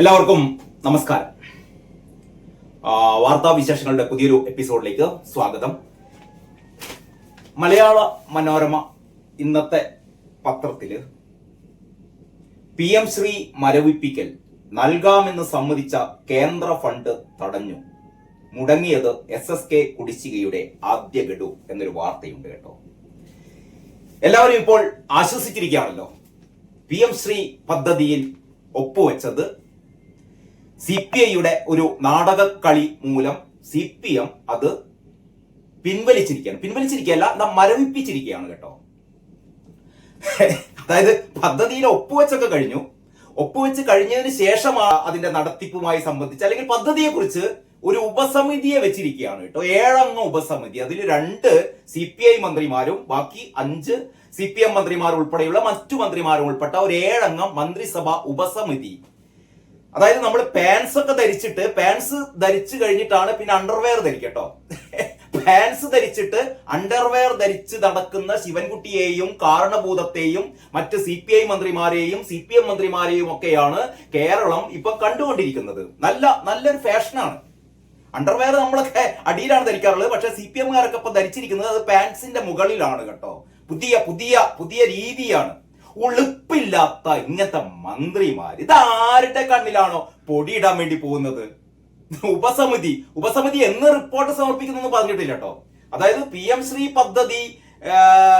എല്ലാവർക്കും നമസ്കാരം. വാർത്താ വിശേഷങ്ങളുടെ പുതിയൊരു എപ്പിസോഡിലേക്ക് സ്വാഗതം. മലയാള മനോരമ ഇന്നത്തെ പത്രത്തിൽ പി എം ശ്രീ മരവിപ്പിക്കൽ നൽകാമെന്ന് സമ്മതിച്ച കേന്ദ്ര ഫണ്ട് തടഞ്ഞു. മുടങ്ങിയത് എസ് എസ് കെ കുടിശ്ശികയുടെ ആദ്യ ഗഡു എന്നൊരു വാർത്തയുണ്ട് കേട്ടോ. എല്ലാവരും ഇപ്പോൾ ആശ്വസിച്ചിരിക്കുകയാണല്ലോ. പി എം ശ്രീ പദ്ധതിയിൽ ഒപ്പുവെച്ചത് സി പി ഐയുടെ ഒരു നാടകക്കളി മൂലം സി പി എം അത് പിൻവലിച്ചിരിക്കുകയാണ്. പിൻവലിച്ചിരിക്കുകയല്ല നാം മരവിപ്പിച്ചിരിക്കുകയാണ് കേട്ടോ. അതായത് പദ്ധതിയിൽ ഒപ്പുവെച്ചൊക്കെ കഴിഞ്ഞു. ഒപ്പുവെച്ച് കഴിഞ്ഞതിന് ശേഷമാണ് അതിന്റെ നടത്തിപ്പുമായി സംബന്ധിച്ച് അല്ലെങ്കിൽ പദ്ധതിയെ കുറിച്ച് ഒരു ഉപസമിതിയെ വെച്ചിരിക്കുകയാണ് കേട്ടോ. ഏഴംഗ ഉപസമിതി. അതിൽ രണ്ട് സി പി ഐ മന്ത്രിമാരും ബാക്കി അഞ്ച് സി പി എം മന്ത്രിമാർ ഉൾപ്പെടെയുള്ള മറ്റു മന്ത്രിമാരും ഉൾപ്പെട്ട ഒരു ഏഴംഗ മന്ത്രിസഭാ ഉപസമിതി. അതായത് നമ്മൾ പാൻസ് ഒക്കെ ധരിച്ചിട്ട് പാൻസ് ധരിച്ചു കഴിഞ്ഞിട്ടാണ് പിന്നെ അണ്ടർവെയർ ധരിക്കട്ടോ. പാൻസ് ധരിച്ചിട്ട് അണ്ടർവെയർ ധരിച്ച് നടക്കുന്ന ശിവൻകുട്ടിയെയും കാരണഭൂതത്തെയും മറ്റ് സി പി ഐ മന്ത്രിമാരെയും സി പി എം മന്ത്രിമാരെയും ഒക്കെയാണ് കേരളം ഇപ്പൊ കണ്ടുകൊണ്ടിരിക്കുന്നത്. നല്ല നല്ലൊരു ഫാഷനാണ് അണ്ടർവെയർ നമ്മളൊക്കെ അടിയിലാണ് ധരിക്കാറുള്ളത്. പക്ഷെ സി പി എമ്മുകാരൊക്കെ ഇപ്പൊ ധരിച്ചിരിക്കുന്നത് അത് പാൻസിന്റെ മുകളിലാണ് കേട്ടോ. പുതിയ പുതിയ പുതിയ രീതിയാണ്. ഉളുപ്പില്ലാത്ത ഇങ്ങനത്തെ മന്ത്രിമാർ ഇത് ആരുടെ കണ്ണിലാണോ പൊടിയിടാൻ വേണ്ടി പോകുന്നത്? ഉപസമിതി. ഉപസമിതി എന്ന് റിപ്പോർട്ട് സമർപ്പിക്കുന്നു പറഞ്ഞിട്ടില്ല കേട്ടോ. അതായത് പി എം ശ്രീ പദ്ധതി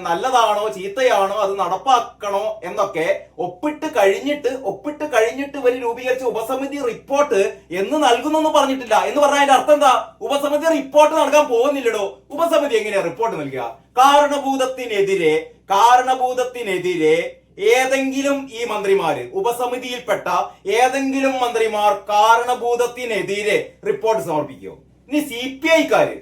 നല്ലതാണോ ചീത്തയാണോ അത് നടപ്പാക്കണോ എന്നൊക്കെ ഒപ്പിട്ട് കഴിഞ്ഞിട്ട് ഒപ്പിട്ട് കഴിഞ്ഞിട്ട് ഇവർ രൂപീകരിച്ച ഉപസമിതി റിപ്പോർട്ട് എന്ന് നൽകുന്നു പറഞ്ഞിട്ടില്ല. എന്ന് പറഞ്ഞാൽ അതിന്റെ അർത്ഥം എന്താ? ഉപസമിതി റിപ്പോർട്ട് നൽകാൻ പോകുന്നില്ലടോ. ഉപസമിതി എങ്ങനെയാ റിപ്പോർട്ട് നൽകുക? കാരണഭൂതത്തിനെതിരെ കാരണഭൂതത്തിനെതിരെ ഏതെങ്കിലും ഈ മന്ത്രിമാര് ഉപസമിതിയിൽപ്പെട്ട ഏതെങ്കിലും മന്ത്രിമാർ കാരണഭൂതത്തിനെതിരെ റിപ്പോർട്ട് സമർപ്പിക്കുമോ ഇനി സി പി ഐക്കാര്.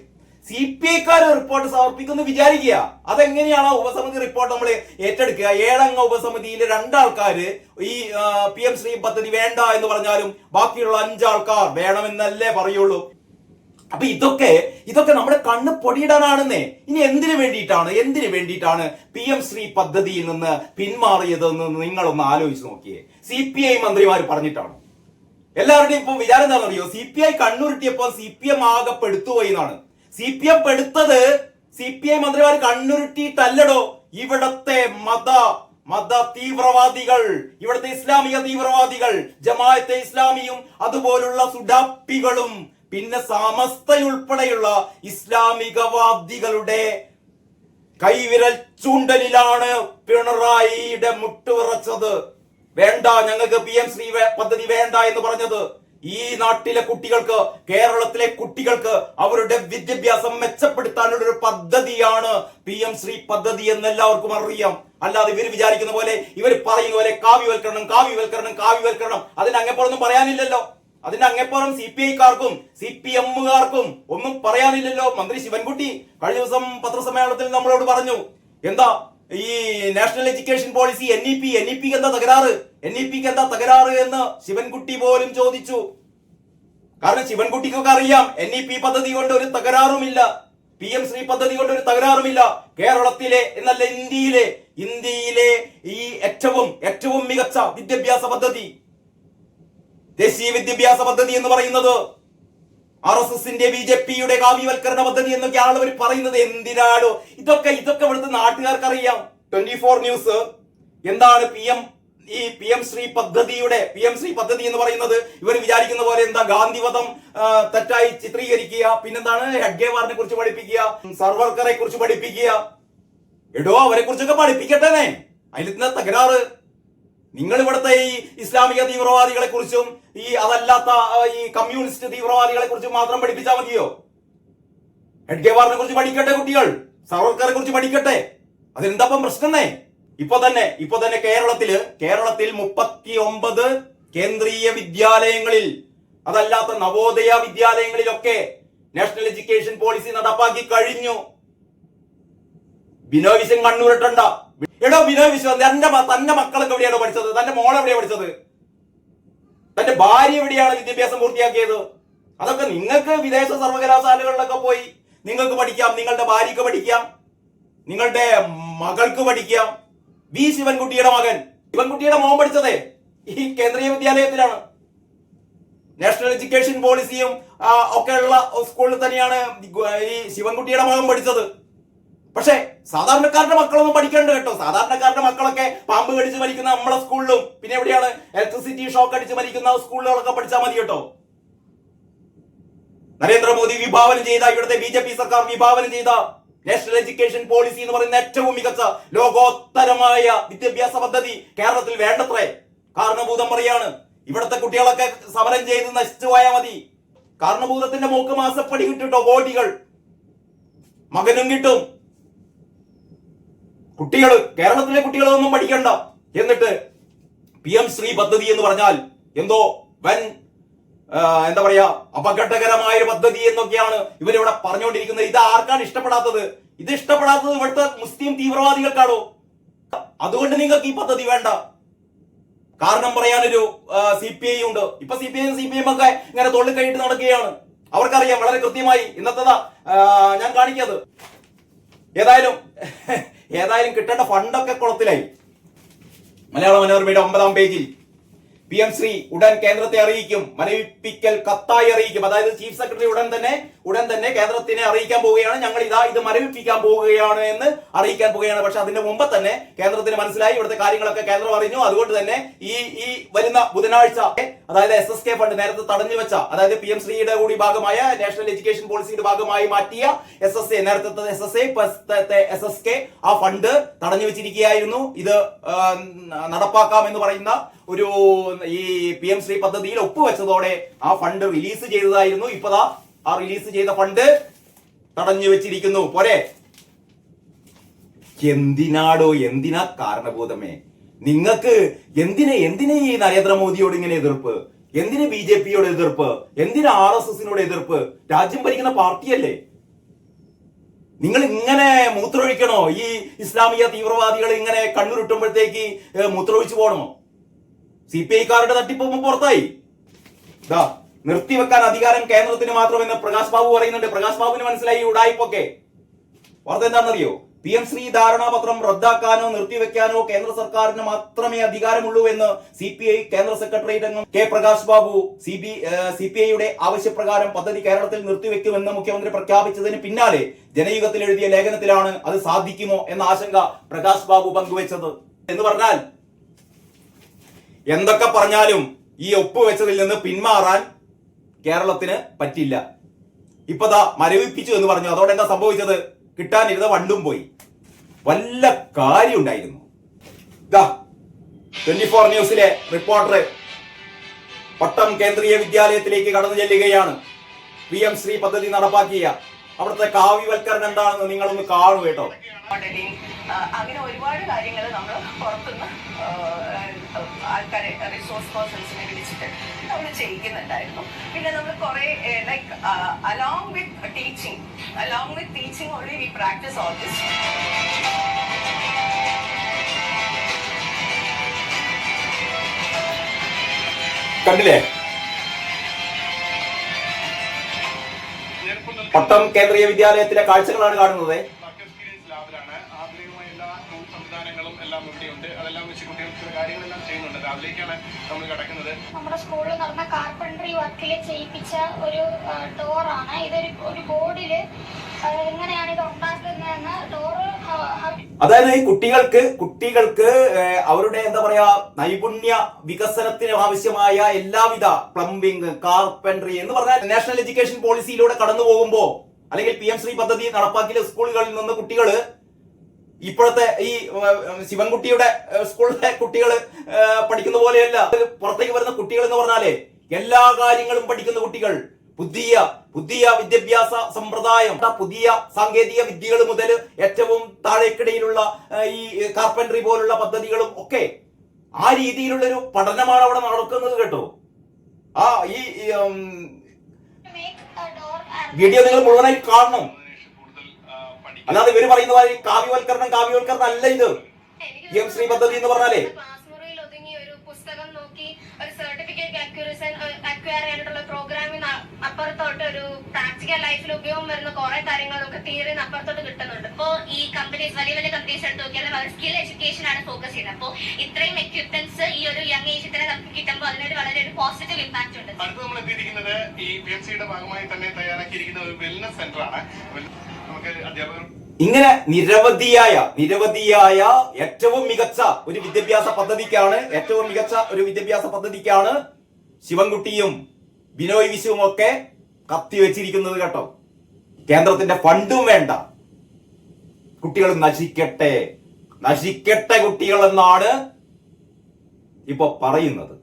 സി പി ഐക്കാര് റിപ്പോർട്ട് സമർപ്പിക്കുന്നു വിചാരിക്കുക. അതെങ്ങനെയാണ് ഉപസമിതി റിപ്പോർട്ട് നമ്മൾ ഏറ്റെടുക്കുക? ഏഴംഗ ഉപസമിതിയിലെ രണ്ടാൾക്കാര് ഈ പി എം ശ്രീ പദ്ധതി വേണ്ട എന്ന് പറഞ്ഞാലും ബാക്കിയുള്ള അഞ്ചാൾക്കാർ വേണമെന്നല്ലേ പറയുള്ളൂ. അപ്പൊ ഇതൊക്കെ ഇതൊക്കെ നമ്മുടെ കണ്ണ് പൊടിയിടാനാണെന്നേ. ഇനി എന്തിനു വേണ്ടിയിട്ടാണ് എന്തിനു വേണ്ടിയിട്ടാണ് പി എം ശ്രീ പദ്ധതിയിൽ നിന്ന് പിന്മാറിയതെന്ന് നിങ്ങളൊന്ന് ആലോചിച്ച് നോക്കിയേ. സി പി ഐ മന്ത്രിമാർ പറഞ്ഞിട്ടാണ്. എല്ലാവരുടെയും ഇപ്പൊ വിചാരം എന്താണെന്നറിയോ? സി പി ഐ കണ്ണുരുട്ടിയപ്പോ സി പി എം ആകെ പെടുത്തുപോയി എന്നാണ്. സി പി എം പെടുത്തത് സി പി ഐ മന്ത്രിമാർ കണ്ണുരുട്ടിയിട്ടല്ലടോ. ഇവിടത്തെ മത മത തീവ്രവാദികൾ ഇവിടുത്തെ ഇസ്ലാമിക തീവ്രവാദികൾ ജമാഅത്തെ ഇസ്ലാമിയും അതുപോലുള്ള സുഡാപ്പികളും പിന്നെ സമസ്തയുൾപ്പെടെയുള്ള ഇസ്ലാമികവാദികളുടെ കൈവിരൽ ചൂണ്ടലിലാണ് പിണറായിയുടെ മുട്ടുവിറച്ചത്. വേണ്ട ഞങ്ങൾക്ക് പി എം ശ്രീ പദ്ധതി വേണ്ട എന്ന് പറഞ്ഞത്. ഈ നാട്ടിലെ കുട്ടികൾക്ക് കേരളത്തിലെ കുട്ടികൾക്ക് അവരുടെ വിദ്യാഭ്യാസം മെച്ചപ്പെടുത്താനുള്ള ഒരു പദ്ധതിയാണ് പി എം ശ്രീ പദ്ധതി എന്ന് എല്ലാവർക്കും അറിയാം. അല്ലാതെ ഇവർ വിചാരിക്കുന്ന പോലെ ഇവർ പറയുന്ന പോലെ കാവ്യവൽക്കരണം കാവ്യവൽക്കരണം കാവ്യവൽക്കരണം. അതിന് പോലൊന്നും പറയാനില്ലല്ലോ. അതിന്റെ അങ്ങേപ്പുറം സി പി ഐക്കാർക്കും സി പി എമ്മുകാർക്കും ഒന്നും പറയാനില്ലല്ലോ മന്ത്രി ശിവൻകുട്ടി. കഴിഞ്ഞ ദിവസം പത്രസമ്മേളനത്തിൽ നമ്മളോട് പറഞ്ഞു എന്താ ഈ national education policy N E P N E പിക്ക് എന്താ തകരാറ്? എൻ ഇ പിക്ക് എന്താ തകരാറ് എന്ന് ശിവൻകുട്ടി പോലും ചോദിച്ചു. കാരണം ശിവൻകുട്ടിക്കൊക്കെ അറിയാം എൻ ഇ പി പദ്ധതി കൊണ്ട് ഒരു തകരാറുമില്ല. പി എം ശ്രീ പദ്ധതി കൊണ്ട് ഒരു തകരാറുമില്ല. കേരളത്തിലെ എന്നല്ല ഇന്ത്യയിലെ ഇന്ത്യയിലെ ഈ ഏറ്റവും ഏറ്റവും മികച്ച വിദ്യാഭ്യാസ പദ്ധതി ദേശീയ വിദ്യാഭ്യാസ പദ്ധതി എന്ന് പറയുന്നത് ആർ എസ് എസിന്റെ ബി ജെ പിയുടെ കാവ്യവൽക്കരണ പദ്ധതി എന്നൊക്കെയാണ് അവർ പറയുന്നത് എന്തിനാണോ ഇതൊക്കെ ഇതൊക്കെ ഇവിടുത്തെ നാട്ടുകാർക്ക് അറിയാം ട്വന്റി ഫോർ ന്യൂസ്. എന്താണ് പി എം ഈ പി എം ശ്രീ പദ്ധതിയുടെ പി എം ശ്രീ പദ്ധതി എന്ന് പറയുന്നത് ഇവർ വിചാരിക്കുന്ന പോലെ എന്താ ഗാന്ധിവധം തെറ്റായി ചിത്രീകരിക്കുക പിന്നെന്താണ് ഹെഡ്ഗേവാറിനെ കുറിച്ച് പഠിപ്പിക്കുക സർവർക്കറെ കുറിച്ച് പഠിപ്പിക്കുക. എടോ അവരെ കുറിച്ചൊക്കെ പഠിപ്പിക്കട്ടെ അതിൽ തകരാറ്. നിങ്ങൾ ഇവിടുത്തെ ഈ ഇസ്ലാമിക തീവ്രവാദികളെ കുറിച്ചും ഈ അതല്ലാത്ത ഈ കമ്മ്യൂണിസ്റ്റ് തീവ്രവാദികളെ കുറിച്ച് മാത്രം പഠിപ്പിച്ചാൽ മതിയോ? ഹെഡ്ഗേവാറിനെ കുറിച്ച് പഠിക്കട്ടെ കുട്ടികൾ? സവർക്കറെ കുറിച്ച് പഠിക്കട്ടെ? അതെന്താപ്പം പ്രശ്നമേ? ഇപ്പൊ തന്നെ ഇപ്പൊ തന്നെ കേരളത്തിൽ കേരളത്തിൽ മുപ്പത്തി ഒമ്പത് കേന്ദ്രീയ വിദ്യാലയങ്ങളിൽ അതല്ലാത്ത നവോദയ വിദ്യാലയങ്ങളിലൊക്കെ നാഷണൽ എഡ്യൂക്കേഷൻ പോളിസി നടപ്പാക്കി കഴിഞ്ഞു. ബിനോയ് വിശ്വം കണ്ണൂരിട്ടണ്ട? എടോ ബിനോയ് വിശ്വം തന്റെ തന്റെ മക്കളൊക്കെ എവിടെയാണോ പഠിച്ചത്? തന്റെ മോൾ എവിടെയാണ് പഠിച്ചത്? തന്റെ ഭാര്യ എവിടെയാണ് വിദ്യാഭ്യാസം പൂർത്തിയാക്കിയത്? അതൊക്കെ നിങ്ങൾക്ക് വിദേശ സർവകലാശാലകളിലൊക്കെ പോയി നിങ്ങൾക്ക് പഠിക്കാം നിങ്ങളുടെ ഭാര്യക്ക് പഠിക്കാം നിങ്ങളുടെ മകൾക്ക് പഠിക്കാം. വി ശിവൻകുട്ടിയുടെ മകൻ. ശിവൻകുട്ടിയുടെ മോൻ പഠിച്ചതേ ഈ കേന്ദ്രീയ വിദ്യാലയത്തിലാണ്. നാഷണൽ എഡ്യൂക്കേഷൻ പോളിസിയും ഒക്കെ ഉള്ള സ്കൂളിൽ തന്നെയാണ് ഈ ശിവൻകുട്ടിയുടെ മകൻ പഠിച്ചത്. പക്ഷേ സാധാരണക്കാരുടെ മക്കളൊന്നും പഠിക്കണ്ട കേട്ടോ. സാധാരണക്കാരുടെ മക്കളൊക്കെ പാമ്പ് കടിച്ച് മരിക്കുന്ന നമ്മളെ സ്കൂളിലും. പിന്നെ എവിടെയാണ്? ഇലക്ട്രിസിറ്റി ഷോക്ക് അടിച്ച് മരിക്കുന്ന സ്കൂളുകളൊക്കെ പഠിച്ചാൽ മതി കേട്ടോ. നരേന്ദ്രമോദി വിഭാവനം ചെയ്ത ഇവിടുത്തെ ബി ജെ പി സർക്കാർ വിഭാവനം ചെയ്ത നാഷണൽ എഡ്യൂക്കേഷൻ പോളിസി എന്ന് പറയുന്ന ഏറ്റവും മികച്ച ലോകോത്തരമായ വിദ്യാഭ്യാസ പദ്ധതി കേരളത്തിൽ വേണ്ടത്രേ. കാരണഭൂതം പറയാണ്. ഇവിടുത്തെ കുട്ടികളൊക്കെ സമരം ചെയ്ത് നശിച്ചു പോയാൽ മതി. കാരണഭൂതത്തിന്റെ മൂക്ക് മാസപ്പടി കിട്ടുട്ടോ കോടികൾ. മകനും കിട്ടും. കുട്ടികൾ കേരളത്തിലെ കുട്ടികളൊന്നും പഠിക്കണ്ട. എന്നിട്ട് പി എം ശ്രീ പദ്ധതി എന്ന് പറഞ്ഞാൽ എന്തോ വൻ എന്താ പറയാ അപകടകരമായ ഒരു പദ്ധതി എന്നൊക്കെയാണ് ഇവരിവിടെ പറഞ്ഞുകൊണ്ടിരിക്കുന്നത്. ഇത് ആർക്കാണ് ഇഷ്ടപ്പെടാത്തത്? ഇത് ഇഷ്ടപ്പെടാത്തത് ഇവിടുത്തെ മുസ്ലിം തീവ്രവാദികൾക്കാണോ? അതുകൊണ്ട് നിങ്ങൾക്ക് ഈ പദ്ധതി വേണ്ട. കാരണം പറയാനൊരു സി പി ഐ ഉണ്ട്. ഇപ്പൊ C P I C P M ഒക്കെ ഇങ്ങനെ തൊള്ളി കഴിഞ്ഞിട്ട് നടക്കുകയാണ്. അവർക്കറിയാം വളരെ കൃത്യമായി ഇന്നത്തെ ഞാൻ കാണിക്കത് ഏതായാലും ഏതായാലും കിട്ടേണ്ട ഫണ്ടൊക്കെ കുളത്തിലായി. മലയാള മനോരമയുടെ ഒമ്പതാം പേജിൽ പി എം ശ്രീ ഉടൻ കേന്ദ്രത്തെ അറിയിക്കും. മരവിപ്പിക്കൽ കത്തായി അറിയിക്കും. അതായത് ചീഫ് സെക്രട്ടറി ഉടൻ തന്നെ ഉടൻ തന്നെ കേന്ദ്രത്തിനെ അറിയിക്കാൻ പോവുകയാണ്. ഞങ്ങൾ ഇതാ ഇത് മരവിപ്പിക്കാൻ പോവുകയാണ് എന്ന് അറിയിക്കാൻ പോവുകയാണ്. പക്ഷെ അതിന്റെ മുമ്പ് തന്നെ കേന്ദ്രത്തിന് മനസ്സിലായി. ഇവിടുത്തെ കാര്യങ്ങളൊക്കെ കേന്ദ്രം അറിഞ്ഞു. അതുകൊണ്ട് തന്നെ ഈ ഈ വരുന്ന ബുധനാഴ്ച അതായത് എസ് എസ് കെ ഫണ്ട് നേരത്തെ തടഞ്ഞു വെച്ച അതായത് പി എം ശ്രീയുടെ കൂടി ഭാഗമായ നാഷണൽ എഡ്യൂക്കേഷൻ പോളിസിയുടെ ഭാഗമായി മാറ്റിയ എസ് എസ് എ നേരത്തെ S S A S S K ആ ഫണ്ട് തടഞ്ഞു വെച്ചിരിക്കുകയായിരുന്നു. ഇത് നടപ്പാക്കാം എന്ന് പറയുന്ന ഒരു ഈ പി എം ശ്രീ പദ്ധതിയിൽ ഒപ്പുവെച്ചതോടെ ആ ഫണ്ട് റിലീസ് ചെയ്തതായിരുന്നു. ഇപ്പതാ ആ റിലീസ് ചെയ്ത ഫണ്ട് തടഞ്ഞു വെച്ചിരിക്കുന്നു. പോരെ. എന്തിനാടോ എന്തിനാ കാരണബോധമേ? നിങ്ങൾക്ക് എന്തിനെ എന്തിനെ ഈ നരേന്ദ്രമോദിയോട് ഇങ്ങനെ എതിർപ്പ്? എന്തിനെ ബി ജെ പിയോട് എതിർപ്പ്? എന്തിന് ആർ എസ് എസിനോട് എതിർപ്പ്? രാജ്യം ഭരിക്കുന്ന പാർട്ടിയല്ലേ. നിങ്ങൾ ഇങ്ങനെ മൂത്രമൊഴിക്കണോ? ഈ ഇസ്ലാമിക തീവ്രവാദികൾ ഇങ്ങനെ കണ്ണുരുട്ടുമ്പോഴത്തേക്ക് മൂത്രമൊഴിച്ചു പോകണോ? സി പി ഐക്കാരുടെ തട്ടിപ്പ് പുറത്തായി. ദാ നിർത്തിവെക്കാൻ അധികാരം കേന്ദ്രത്തിന് മാത്രമെന്ന് പ്രകാശ് ബാബു പറയുന്നുണ്ട്. പ്രകാശ് ബാബുവിന് മനസ്സിലായി ഉടായ്പൊക്കെ. വാർത്ത എന്താണെന്നറിയോ? പി എം ശ്രീ ധാരണാപത്രം റദ്ദാക്കാനോ നിർത്തിവെക്കാനോ കേന്ദ്ര സർക്കാരിന് മാത്രമേ അധികാരമുള്ളൂ എന്ന് സി പി ഐ കേന്ദ്ര സെക്രട്ടേറിയറ്റ് അംഗം K Prakash Babu C B C P ഐയുടെ ആവശ്യപ്രകാരം പദ്ധതി കേരളത്തിൽ നിർത്തിവെക്കുമെന്ന് മുഖ്യമന്ത്രി പ്രഖ്യാപിച്ചതിന് പിന്നാലെ ജനയുഗത്തിൽ എഴുതിയ ലേഖനത്തിലാണ് അത് സാധിക്കുമോ എന്ന ആശങ്ക പ്രകാശ് ബാബു പങ്കുവച്ചത്. എന്ന് പറഞ്ഞാൽ എന്തൊക്കെ പറഞ്ഞാലും ഈ ഒപ്പ് വെച്ചതിൽ നിന്ന് പിന്മാറാൻ കേരളത്തിന് പറ്റില്ല. ഇപ്പതാ മരവിപ്പിച്ചു എന്ന് പറഞ്ഞു. അതോടെ എന്താ സംഭവിച്ചത്? കിട്ടാനിരുന്ന വണ്ടും പോയി. വല്ല കാര്യമുണ്ടായിരുന്നു ഇതാ ട്വന്റി ഫോർ ന്യൂസിലെ റിപ്പോർട്ടർ പട്ടം കേന്ദ്രീയ വിദ്യാലയത്തിലേക്ക് കടന്നു ചെല്ലുകയാണ്. പി എം ശ്രീ പദ്ധതി നടപ്പാക്കിയ. അവിടുത്തെ കാവ്യവൽക്കരണം എന്താണെന്ന് നിങ്ങളൊന്ന് കാണൂ കേട്ടോ. അങ്ങനെ ഒരുപാട് കാര്യങ്ങൾ നമ്മൾ പുറത്തുനിന്ന് ആൾക്കാരെ റിസോഴ്സ് പേഴ്സൺസിനെ വിളിച്ചിട്ട് നമ്മൾ ചെയ്യിക്കുന്നുണ്ടായിരുന്നു. പിന്നെ നമ്മൾ കുറെ like along with teaching along with teaching only we practice all this കണ്ടില്ലേ? പട്ടം കേന്ദ്രീയ വിദ്യാലയത്തിലെ കാഴ്ചകളാണ് കാണുന്നത്. ലാബിലേക്കാണ് നമ്മൾ കിടക്കുന്നത്. നമ്മുടെ സ്കൂളിൽ നടന്ന കാർപ്പൻട്രി വർക്കിൽ ചെയ്യിപ്പിച്ച ഒരു ഡോറാണ് ഇതൊരു ഒരു ബോർഡിൽ എങ്ങനെയാണ് ഇത് ഉണ്ടാക്കുന്നതെന്ന് ഡോറ് അതായത് ഈ കുട്ടികൾക്ക് കുട്ടികൾക്ക് അവരുടെ എന്താ പറയാ നൈപുണ്യ വികസനത്തിന് ആവശ്യമായ എല്ലാവിധ പ്ലംബിംഗ് കാർപ്പൻട്രി എന്ന് പറഞ്ഞാൽ നാഷണൽ എഡ്യൂക്കേഷൻ പോളിസിയിലൂടെ കടന്നു പോകുമ്പോ അല്ലെങ്കിൽ പി എം ശ്രീ പദ്ധതി നടപ്പാക്കിയ സ്കൂളുകളിൽ നിന്ന് കുട്ടികൾ ഇപ്പോഴത്തെ ഈ ശിവൻകുട്ടിയുടെ സ്കൂളിലെ കുട്ടികൾ പഠിക്കുന്ന പോലെയല്ല. പുറത്തേക്ക് വരുന്ന കുട്ടികൾ എന്ന് പറഞ്ഞാലേ എല്ലാ കാര്യങ്ങളും പഠിക്കുന്ന കുട്ടികൾ പുതിയ പുതിയ വിദ്യാഭ്യാസ സമ്പ്രദായം പുതിയ സാങ്കേതിക വിദ്യകൾ മുതൽ ഏറ്റവും താഴേക്കിടയിലുള്ള ഈ കാർപ്പൻട്രി പോലുള്ള പദ്ധതികളും ഒക്കെ ആ രീതിയിലുള്ള ഒരു പഠനമാണ് അവിടെ നടക്കുന്നത് കേട്ടോ. ആ ഈ വീഡിയോ നിങ്ങൾ മുഴുവനായി കാണണം. അല്ലാതെ ഇവർ പറയുന്ന മാതിരി കാവ്യവൽക്കരണം കാവ്യവൽക്കരണം അല്ല ഇത്. എം ശ്രീ പദ്ധതി എന്ന് പറഞ്ഞാലേ. ഒരു അപ്പുറത്തോട്ട് പ്രാക്ടിക്കൽ ലൈഫിൽ ഉപയോഗം വരുന്ന കുറെ കാര്യങ്ങൾ നമുക്ക് തിയറിന്ന് അപ്പുറത്തോട്ട് കിട്ടുന്നുണ്ട്. അപ്പോൾ ഈ കമ്പനീസ് വലിയ വലിയ കമ്പനീസ് എടുത്ത് നോക്കിയാൽ അവർ സ്കിൽ എഡ്യൂക്കേഷൻ ആണ് ഫോക്കസ് ചെയ്യുന്നത്. അപ്പോൾ ഇത്രയും എക്യുപ്മെന്റ്സ് ഈ ഒരു യങ് ഏജിൽ തന്നെ നമുക്ക് കിട്ടുമ്പോൾ അതിനൊരു വളരെ ഒരു പോസിറ്റീവ് ഇമ്പാക്ട് ഉണ്ട്. അടുത്ത് നമ്മൾ എത്തിയിരിക്കുന്നത് ഈ പി എം സിയുടെ ഭാഗമായി തന്നെ തയ്യാറാക്കിയിരിക്കുന്ന ഒരു വെൽനസ് സെന്റർ ആണ്. ഇങ്ങനെ നിരവധിയായ നിരവധിയായ ഏറ്റവും മികച്ച ഒരു വിദ്യാഭ്യാസ പദ്ധതിക്കാണ് ഏറ്റവും മികച്ച ഒരു വിദ്യാഭ്യാസ പദ്ധതിക്കാണ് ശിവൻകുട്ടിയും ബിനോയ് വിശുവും ഒക്കെ കത്തിവെച്ചിരിക്കുന്നത് കേട്ടോ. കേന്ദ്രത്തിന്റെ ഫണ്ടും വേണ്ട. കുട്ടികൾ നശിക്കട്ടെ. നശിക്കട്ടെ കുട്ടികൾ എന്നാണ് ഇപ്പൊ പറയുന്നത്.